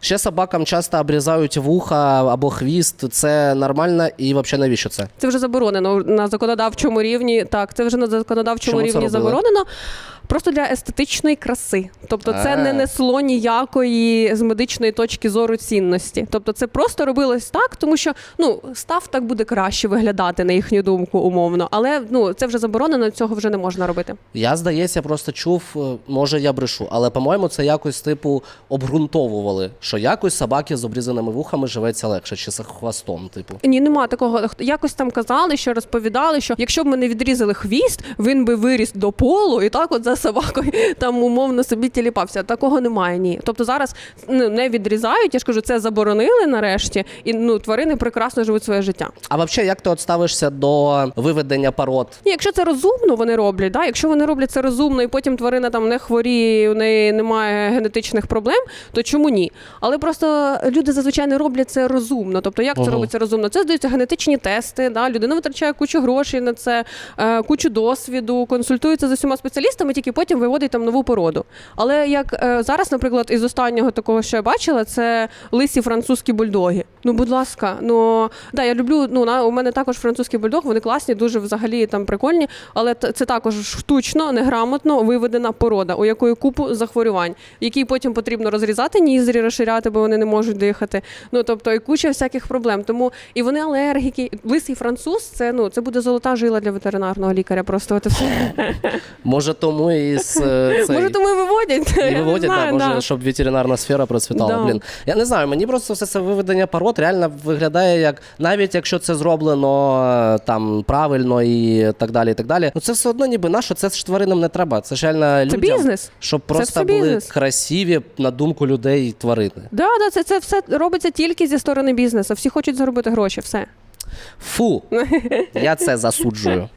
Ще собакам часто обрізають вуха або хвіст. Це нормально і взагалі навіщо це? Це вже заборонено на законодавчому рівні. Так, це вже на законодавчому Чому це рівні робили? заборонено. Просто для естетичної краси. Тобто, це не несло ніякої з медичної точки зору цінності. Тобто, це просто робилось так, тому що ну став так буде краще виглядати на їхню думку, умовно. Але ну це вже заборонено, цього вже не можна робити. Я здається, просто чув, е, може я брешу, але по-моєму це якось типу обґрунтовували, що якось собаки з обрізаними вухами живеться легше, чи з хвостом, типу. Ні, нема такого. Якось там казали, що розповідали, що якщо б ми не відрізали хвіст, він би виріс до полу і так от за собакою там умовно собі тіліпався. Такого немає. Ні. Тобто зараз ну, не відрізають. Я ж кажу, це заборонили нарешті, і ну тварини прекрасно живуть своє життя. А взагалі, як ти от ставишся до виведення пород? Ні, якщо це розумно, вони роблять. Да? Якщо вони роблять це розумно, і потім тварина там не хворіє, у неї немає генетичних проблем, то чому ні? Але просто люди зазвичай не роблять це розумно. Тобто, як Ага. це робиться розумно? Це здаються генетичні тести. Да? Людина витрачає кучу грошей на це, е, кучу досвіду, консультується з усіма спеціалістами, тільки потім виводить там нову породу. Але як е, зараз, наприклад, із останнього такого, що я бачила, це лисі французькі бульдоги. Ну, будь ласка, ну да, я люблю. Ну на у мене також французький бульдог, вони класні, дуже взагалі там прикольні, але це також штучно, неграмотно виведена порода, у якої купу захворювань, які потім потрібно розрізати ніздрі, розширяти, бо вони не можуть дихати. Ну тобто і куча всяких проблем. Тому і вони алергіки. Лисий француз, це ну це буде золота жила для ветеринарного лікаря. Просто і все. Може, тому і з е, цей... Може, тому і виводять. І виводять, да, може, да. щоб ветеринарна сфера процвітала. Да. Блін. Я не знаю, мені просто все це виведення пород реально виглядає як, навіть якщо це зроблено е, там правильно і так далі. і так далі. Ну це все одно ніби на що, це ж тваринам не треба. Це ж реально Це людям, бізнес. щоб просто все були бізнес. красиві на думку людей тварини. Да, да, це, це все робиться тільки зі сторони бізнесу. Всі хочуть заробити гроші. Все. Фу, я це засуджую.